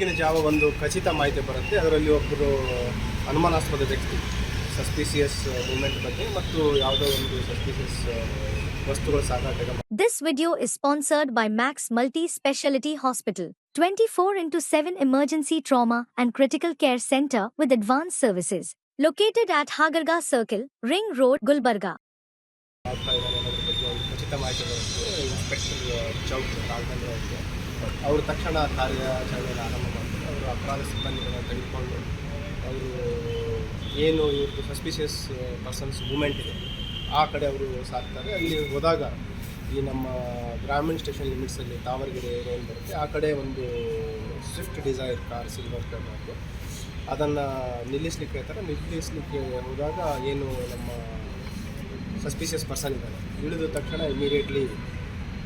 ಬೆಳಗಿನ ಜಾವ ಒಂದು ಖಚಿತ ಮಾಹಿತಿ ಬರುತ್ತೆ ಅದರಲ್ಲಿ ಒಬ್ಬರು ಅನುಮಾನಾಸ್ಪದ ವ್ಯಕ್ತಿ ಸಸ್ಪಿಸಿಯಸ್ ಮೂವ್ಮೆಂಟ್ ಬಗ್ಗೆ ಮತ್ತು ಯಾವುದೋ ಒಂದು ಸಸ್ಪಿಸಿಯಸ್ ವಸ್ತುಗಳ ಸಾಗಾಟ This video is sponsored by Max Multi Speciality Hospital, 24 into 7 Emergency Trauma and Critical Care Center with advanced services. Located at Hagarga Circle, Ring Road, Gulbarga. ಅವರು ತಕ್ಷಣ ಆರಂಭ ಮಾಡ್ತಾರೆ ಸಿಬ್ಬಂದಿಗಳನ್ನ ತೆಗೆದುಕೊಂಡು ಅವರು ಏನು ಇವ್ರದ್ದು ಸಸ್ಪಿಷಿಯಸ್ ಪರ್ಸನ್ಸ್ ಮೂಮೆಂಟ್ ಇದೆ, ಆ ಕಡೆ ಅವರು ಸಾಕ್ತಾರೆ. ಅಲ್ಲಿ ಹೋದಾಗ ಈ ನಮ್ಮ ಗ್ರಾಮೀಣ ಸ್ಟೇಷನ್ ಲಿಮಿಟ್ಸಲ್ಲಿ ತಾವರಗೆರೆ ಏನು ಬರುತ್ತೆ. ಆ ಕಡೆ ಒಂದು ಸ್ವಿಫ್ಟ್ ಡಿಸೈರ್ ಕಾರ್ ಸಿಲ್ವರ್ ಕಲರ್ದು ಅದನ್ನು ನಿಲ್ಲಿಸ್ಲಿಕ್ಕೆ ಹೇಳ್ತಾರೆ. ನಿಲ್ಲಿಸ್ಲಿಕ್ಕೆ ಹೋದಾಗ ಏನು ನಮ್ಮ ಸಸ್ಪಿಷಿಯಸ್ ಪರ್ಸನ್ ಇದ್ದಾರೆ ಇಳಿದ ತಕ್ಷಣ ಇಮಿಡಿಯೇಟ್ಲಿ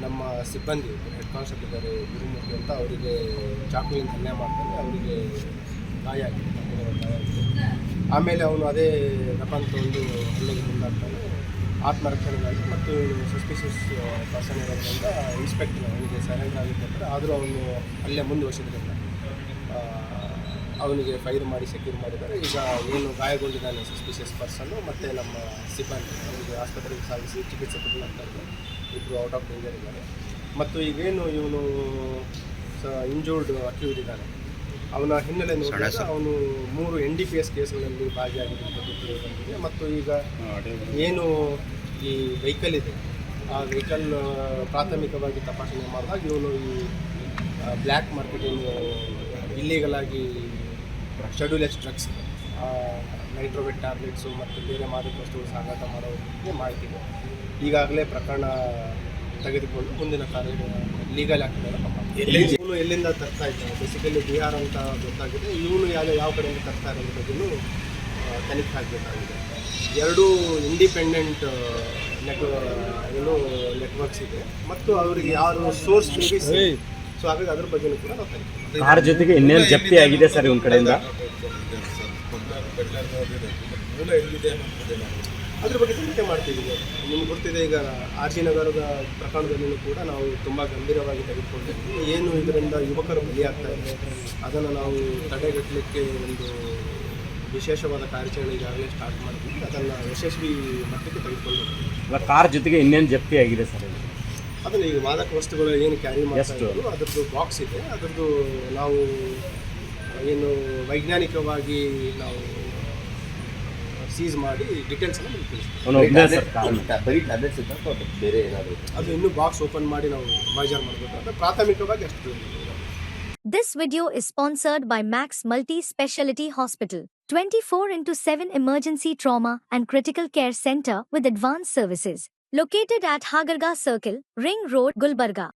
ನಮ್ಮ ಸಿಬ್ಬಂದಿ ಹೆಡ್ ಕಾನ್ಸ್ಟೇಬಲ್ ಇದ್ದಾರೆ, ಗುರುಮೂರ್ತಿ ಅಂತ ಅವರಿಗೆ ಚಾಕುವಿನ ಹಲ್ಲೆ ಮಾಡ್ತಾನೆ ಅವರಿಗೆ ಗಾಯ ಆಗಿದೆ ಆಮೇಲೆ ಅವನು ಅದೇ ನಪಂತ ಒಂದು ಹಲ್ಲೆಗೆ ಮುಂದಾಗ್ತಾನೆ. ಆತ್ಮರಕ್ಷಣೆಗಾಗಿ ಮತ್ತು ಸಸ್ಪಿಷಿಯಸ್ ಪರ್ಸನ್ ಇರೋದ್ರಿಂದ ಇನ್ಸ್ಪೆಕ್ಟರ್ ಅವನಿಗೆ ಸರೆಂಡರ್ ಆಗಿರ್ತಾರೆ ಆದರೂ ಅವನು ಅಲ್ಲೇ ಮುಂದುವರಿಸಿದ್ರಿಂದ ಅವನಿಗೆ ಫೈರ್ ಮಾಡಿ, ಸೆಕ್ಯೂರ್ ಮಾಡಿದ್ದಾರೆ. ಈಗ ಏನು ಗಾಯಗೊಂಡಿದ್ದಾನೆ ಸಸ್ಪಿಷಿಯಸ್ ಪರ್ಸನ್ನು ಮತ್ತು ನಮ್ಮ ಸಿಬ್ಬಂದಿ ಅವರಿಗೆ ಆಸ್ಪತ್ರೆಗೆ ಸಾಗಿಸಿ ಚಿಕಿತ್ಸೆ ಕೊಡಲಾಗ್ತಾ ಇದೆ. ಇಬ್ಬರು ಔಟ್ ಆಫ್ ಡೇಂಜರ್ ಇದ್ದಾರೆ. ಮತ್ತು ಈಗೇನು ಇವನು ಇಂಜೂರ್ಡ್ ಅಕ್ಯೂಡ್ ಇದ್ದಾನೆ. ಅವನ ಹಿನ್ನೆಲೆ ನೋಡಿದಾಗ ಅವನು ಮೂರು ಎನ್ ಡಿ ಪಿ ಎಸ್ ಕೇಸ್ಗಳಲ್ಲಿ ಭಾಗಿಯಾಗಿರುವಂಥದ್ದು ಬಂದಿದೆ ಮತ್ತು ಈಗ ಏನು ಈ ವೆಹಿಕಲ್ ಇದೆ. ಆ ವೆಹಿಕಲ್ ಪ್ರಾಥಮಿಕವಾಗಿ ತಪಾಸಣೆ ಮಾಡಿದಾಗ ಇವನು ಈ ಬ್ಲ್ಯಾಕ್ ಮಾರ್ಕೆಟಿಂಗ್ ಏನು ಇಲ್ಲೀಗಲ್ ಆಗಿ schedule S drugs Nitrovet tablets ಮತ್ತು ಬೇರೆ ಮಾದಕ ವಸ್ತುಗಳು ಸಾಗಾಟ ಮಾಡೋದಕ್ಕೆ ಮಾಹಿತಿ ಇದೆ. ಈಗಾಗಲೇ ಪ್ರಕರಣ ತೆಗೆದುಕೊಂಡು ಮುಂದಿನ ಕಾರ್ಯ ಲೀಗಲ್ ಆಗ್ತದೆ ಇವನು ಎಲ್ಲಿಂದ ತರ್ತಾ ಇದ್ದಾನೆ? ಬೇಸಿಕಲಿ ಬಿಹಾರ್ ಅಂತ ಗೊತ್ತಾಗಿದೆ. ಇವನು ಯಾವ ಯಾವ ಕಡೆಯಿಂದ ತರ್ತಾ ಇರೋ ಬಗ್ಗೆಯೂ ತನಿಖೆ ಆಗಬೇಕಾಗಿದೆ. ಎರಡೂ ಇಂಡಿಪೆಂಡೆಂಟ್ ನೆಟ್ ಏನು ನೆಟ್ವರ್ಕ್ಸ್ ಇದೆ. ಮತ್ತು ಅವರಿಗೆ ಯಾರು ಸೋರ್ಸ್ ಸೊ ಹಾಗಾಗಿ ಅದ್ರ ಬಗ್ಗೆನೂ ಕೂಡ ನಾವು ತನಿಖೆ ಜೊತೆಗೆ ಇನ್ನೇನು ಜಪ್ತಿ ಆಗಿದೆ ಸರ್ ಇವನ್ ಕಡೆಯಿಂದ? ಅದ್ರ ಬಗ್ಗೆ ತನಿಖೆ ಮಾಡ್ತಿದ್ದೀವಿ ನಿಮ್ಗೆ ಗೊತ್ತಿದೆ ಈಗ ಆರ್ ಜಿ ನಗರದ ಪ್ರಕರಣದಲ್ಲೂ ಕೂಡ ನಾವು ತುಂಬ ಗಂಭೀರವಾಗಿ ತೆಗೆದುಕೊಂಡಿದ್ದೀವಿ. ಏನು ಇದರಿಂದ ಯುವಕರು ಬಲಿಯಾಗ್ತಾ ಇದೆ ಅದನ್ನು ನಾವು ತಡೆಗಟ್ಟಲಿಕ್ಕೆ ಒಂದು ವಿಶೇಷವಾದ ಕಾರ್ಯಾಚರಣೆ ಈಗಾಗಲೇ ಸ್ಟಾರ್ಟ್ ಮಾಡಿದ್ವಿ. ಅದನ್ನು ಯಶಸ್ವಿ ಮಟ್ಟಕ್ಕೆ ತೆಗೆದುಕೊಂಡಿದ್ದೀವಿ. ಕಾರ್ ಜೊತೆಗೆ ಇನ್ನೇನು ಜಪ್ತಿ ಆಗಿದೆ ಸರ್ ಅದನ್ನ ಈಗ ಮಾದಕ ವಸ್ತುಗಳು ಏನು ಕ್ಯಾರಿ ಮಾಡ್ತಾರೆ? ಅದರದ್ದು ಬಾಕ್ಸ್ ಇದೆ. ಅದರದ್ದು ನಾವು ಏನು ವೈಜ್ಞಾನಿಕವಾಗಿ ನಾವು ಸೀಸ್ ಮಾಡಿ ಡೀಟೇಲ್ಸನ್ನು ನಿಮ್ಗೆ ತಿಳಿಸ್ತೀವಿ ಅವನು ಒಬ್ಬನೇ ಸರ್ ಕಾರ್ ಬರೀ ಟ್ಯಾಬ್ಲೆಟ್ಸ್ ಇದ್ದ ಅಥವಾ ಬೇರೆ ಏನಾದರೂ ಅದು ಇನ್ನೂ ಬಾಕ್ಸ್ ಓಪನ್ ಮಾಡಿ ನಾವು ಮಾಜರ್ ಮಾಡಬೇಕಾದ್ರೆ ಪ್ರಾಥಮಿಕವಾಗಿ ಅಷ್ಟು ತಿಳಿದಿದೆ. This video is sponsored by Max Multi Speciality Hospital, 24 into 7 Emergency Trauma and Critical Care Center with advanced services. Located at Hagarga Circle, Ring Road, Gulbarga.